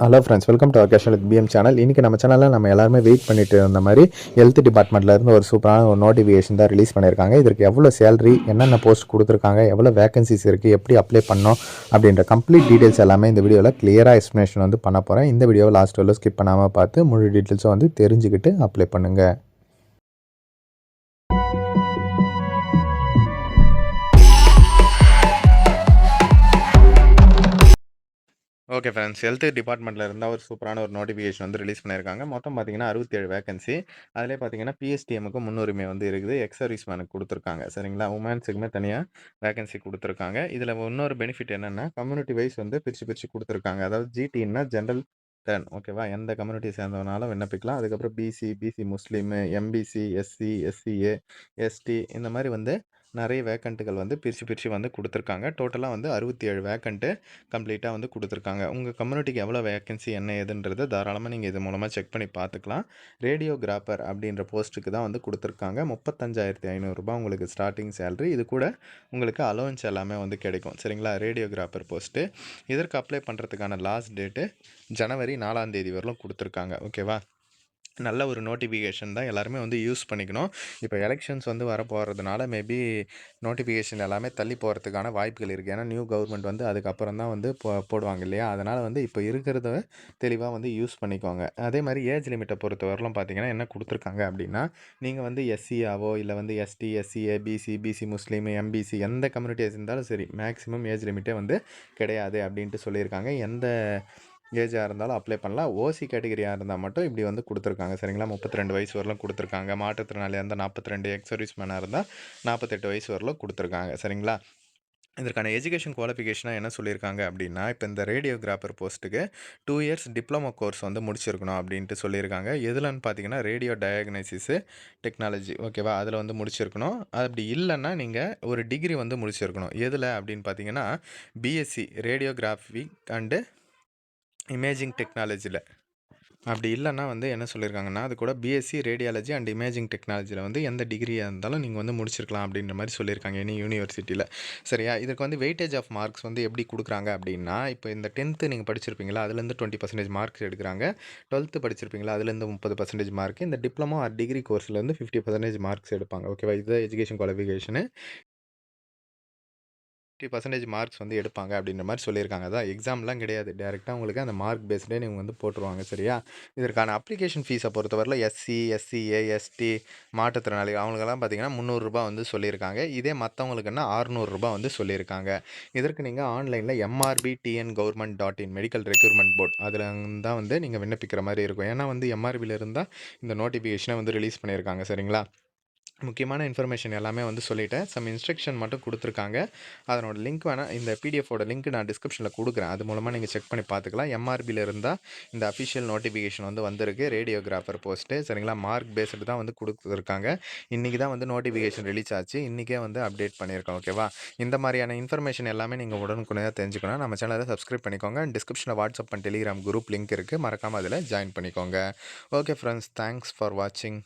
Hello friends welcome to our with PM channel இன்றைக்கி நம்ம சேனலில் நம்ம எல்லாருமே வெயிட் பண்ணிட்டு இருந்த மாதிரி ஹெல்த் டிபார்ட்மெண்ட்லேருந்து ஒரு சூப்பரான ஒரு நோட்டிஃபிகேஷன் தான் ரிலீஸ் பண்ணியிருக்காங்க. இதற்கு எவ்வளோ சேலரி என்னென்ன போஸ்ட் கொடுத்துருக்காங்க எவ்வளோ வேகன்சிஸ் இருக்குது எப்படி அப்ளை பண்ணோம் அப்படின்ற கம்ப்ளீட் டீட்டெயில்ஸ் எல்லாமே இந்த வீடியோவில் கிளியராக எக்ஸ்ப்ளனேஷன் வந்து பண்ண போகிறேன் இந்த வீடியோவை லாஸ்ட் வரலும் ஸ்கிப் பண்ணாமல் பார்த்து முழு டீட்டெயில்ஸும் வந்து தெரிஞ்சுக்கிட்டு அப்ளை பண்ணுங்கள் ஓகே ஃப்ரெண்ட்ஸ் ஹெல்த் டிபார்ட்மெண்ட்டில் இருந்தால் ஒரு சூப்பரான ஒரு நோட்டிஃபிகேஷன் வந்து ரிலீஸ் பண்ணியிருக்காங்க. மொத்தம் பார்த்தீங்கன்னா அறுபத்தேழு வேகன்சி அதிலே பார்த்தீங்கன்னா பிஎஸ்டிஎமுக்கு முன்னுரிமை வந்து இருக்குது. எக்ஸ் சர்வீஸ்மேனுக்கு கொடுத்துருக்காங்க. சரிங்களா? உமன்ஸுக்குமே தனியாக வேகன்சி கொடுத்துருக்காங்க. இதில் இன்னொரு பெனிஃபிட் என்னென்னா கம்யூனிட்டி வைஸ் வந்து பிரித்து பிரித்து கொடுத்துருக்காங்க. அதாவது ஜிடின்னா ஜென்ரல் டென் ஓகேவா எந்த கம்யூனிட்டி சேர்ந்தவனாலும் விண்ணப்பிக்கலாம். அதுக்கப்புறம் BC BC Muslim MBC SC SCA ST இந்த மாதிரி வந்து நிறைய வேக்கண்ட்டுகள் வந்து பிரித்து பிரித்து வந்து கொடுத்துருக்காங்க. டோட்டலாக வந்து அறுபத்தி ஏழு வேக்கண்ட்டு கம்ப்ளீட்டாக வந்து கொடுத்துருக்காங்க. உங்கள் கம்யூனிட்டிக்கு எவ்வளோ வேக்கன்சி என்ன ஏதுன்றது தாராளமாக நீங்கள் இது மூலமாக செக் பண்ணி பார்த்துக்கலாம். ரேடியோகிராஃபர் அப்படின்ற போஸ்ட்டுக்கு தான் வந்து கொடுத்துருக்காங்க. முப்பத்தஞ்சாயிரத்தி ஐநூறுரூபா உங்களுக்கு ஸ்டார்டிங் சேலரி இது கூட உங்களுக்கு அலோவன்ஸ் எல்லாமே வந்து கிடைக்கும். சரிங்களா? Radiographer post. இதற்கு அப்ளை பண்ணுறதுக்கான லாஸ்ட் டேட்டு ஜனவரி நாலாம் தேதி வரலும் கொடுத்துருக்காங்க. ஓகேவா நல்ல ஒரு நோட்டிஃபிகேஷன் தான் எல்லாருமே வந்து யூஸ் பண்ணிக்கணும். இப்போ எலெக்ஷன்ஸ் வந்து வர போகிறதுனால மேபி நோட்டிஃபிகேஷன் எல்லாமே தள்ளி போகிறதுக்கான வாய்ப்புகள் இருக்குது ஏன்னா நியூ கவர்மெண்ட் வந்து அதுக்கப்புறம் தான் வந்து போ போடுவாங்க இல்லையா? அதனால் வந்து இப்போ இருக்கிறத தெளிவாக வந்து யூஸ் பண்ணிக்கோங்க. அதே மாதிரி ஏஜ் லிமிட்டை பொறுத்த பார்த்தீங்கன்னா என்ன கொடுத்துருக்காங்க அப்படின்னா நீங்கள் வந்து எஸ்சியாவோ இல்லை வந்து ST SC BC BC Muslim MBC எந்த கம்யூனிட்டிஸ் இருந்தாலும் சரி மேக்ஸிமம் ஏஜ் லிமிட்டே வந்து கிடையாது அப்படின்ட்டு சொல்லியிருக்காங்க. எந்த ஏஜாக இருந்தாலும் அப்ளை பண்ணலாம். ஓசி கேட்டகரியாக இருந்தால் மட்டும் இப்படி வந்து கொடுத்துருக்காங்க. சரிங்களா? முப்பத்தி ரெண்டு வயசு வரலாம் கொடுத்துருக்காங்க. மாற்றுத்திறனாளியாக இருந்தால் நாற்பத்தி ரெண்டு எக்ஸ் சர்வீஸ் மேனாக இருந்தால் நாற்பத்தெட்டு வயசு வரலாம் கொடுத்துருக்காங்க. சரிங்களா? இதற்கான எஜுகேஷன் குவாலிஃபிகேஷனாக என்ன சொல்லியிருக்காங்க அப்படின்னா இப்போ இந்த ரேடியோகிராஃபர் போஸ்ட்டுக்கு டூ இயர்ஸ் டிப்ளமோ கோர்ஸ் வந்து முடிச்சிருக்கணும் அப்படின்ட்டு சொல்லியிருக்காங்க. எதுலன்னு பார்த்தீங்கன்னா ரேடியோ டயக்னைசிஸு டெக்னாலஜி ஓகேவா அதில் வந்து முடிச்சிருக்கணும். அப்படி இல்லைன்னா நீங்கள் ஒரு டிகிரி வந்து முடிச்சிருக்கணும். எதில் அப்படின்னு பார்த்தீங்கன்னா பிஎஸ்சி ரேடியோகிராஃபி அண்டு இமேஜிங் டெக்னாலஜியில் அப்படி இல்லைன்னா வந்து என்ன சொல்லியிருக்காங்கன்னா அது கூட பிஎஸ்சி ரேடியாலஜி அண்ட் இமேஜிங் டெக்னாலஜியில் வந்து எந்த டிகிரியாக இருந்தாலும் நீங்கள் வந்து முடிச்சிருக்கலாம் அப்படின்ற மாதிரி சொல்லியிருக்காங்க எனி யூனிவர்சிட்டியில் சரியா? இதுக்கு வந்து வெயிட்டேஜ் ஆஃப் மார்க்ஸ் வந்து எப்படி கொடுக்குறாங்க அப்படின்னா இப்போ இந்த டென்த்து நீங்கள் படிச்சிருப்பீங்களா அதுலேருந்து டுவெண்ட்டி பர்சன்டேஜ் மார்க்ஸ் எடுக்கிறாங்க. டுவெல்த்து படிச்சிருப்பீங்களா அதுலேருந்து முப்பது பர்சன்டேஜ் மார்க் இந்த டிப்ளமோ ஆர் டிகிரி கோர்ஸ்லேருந்து ஃபிஃப்டி பர்சன்டேஜ் மார்க்ஸ் எடுப்பாங்க. ஓகேவா இதுதான் education qualification fifty percentage marks வந்து எடுப்பாங்க அப்படின்ற மாதிரி சொல்லியிருக்காங்க. அதான் எக்ஸாம்லாம் கிடையாது. டேரெக்டாக உங்களுக்கு அந்த மார்க் பேஸ்டே நீங்கள் வந்து போட்டுருவாங்க சரியா? இதற்கான அப்ளிகேஷன் ஃபீஸை பொறுத்தவரையில் எஸ்சி எஸ்சிஏ எஸ்டி மாற்றுத்திறனாளி அவங்களுக்கெல்லாம் பார்த்தீங்கன்னா முந்நூறுரூபா வந்து சொல்லியிருக்காங்க. இதே மற்றவங்களுக்குன்னா அறுநூறுபா வந்து சொல்லியிருக்காங்க. இதற்கு நீங்கள் ஆன்லைனில் MRB TN government dot in medical recruitment board அதில் தான் வந்து நீங்கள் விண்ணப்பிக்கிற மாதிரி இருக்கும். ஏன்னா வந்து எம்ஆர்பியில் இருந்தால் இந்த நோட்டிஃபிகேஷனை வந்து ரிலீஸ் பண்ணியிருக்காங்க சரிங்களா? முக்கியமான இன்ஃபர்மேஷன் எல்லாமே வந்து சொல்லிவிட்டேன் சம் இன்ஸ்ட்ரக்ஷன் மட்டும் கொடுத்துருக்காங்க. அதனோட லிங்க் வேணால் இந்த பிடிஎஃபோட லிங்க் நான் டிஸ்கிரிப்ஷனில் கொடுக்குறேன். அது மூலமாக நீங்கள் செக் பண்ணி பார்த்துக்கலாம். எம்ஆர்பியில் இருந்தால் இந்த அஃபிஷியல் நோட்டிஃபிகேஷன் வந்து வந்திருக்கு. ரேடியோகிராஃபர் போஸ்ட்டு சரிங்களா? மார்க் பேஸ்டு தான் வந்து கொடுத்துருக்காங்க. இன்றைக்கி தான் வந்து நோட்டிஃபிகேஷன் ரிலீஸ் ஆச்சு. இன்றைக்கே வந்து அப்டேட் பண்ணியிருக்கோம் ஓகேவா இந்த மாதிரியான இன்ஃபர்மேஷன் எல்லாமே நீங்கள் உடனுக்குள்ளே தெரிஞ்சுக்கணும். நம்ம சேனலை சப்ஸ்கிரைப் பண்ணிக்கோங்க. டிஸ்கிரிப்ஷனில் WhatsApp and Telegram group link இருக்குது மறக்காமல் அதில் ஜாயின் பண்ணிக்கோங்க. ஓகே ஃப்ரெண்ட்ஸ் தேங்க்ஸ் ஃபார் வாட்சிங்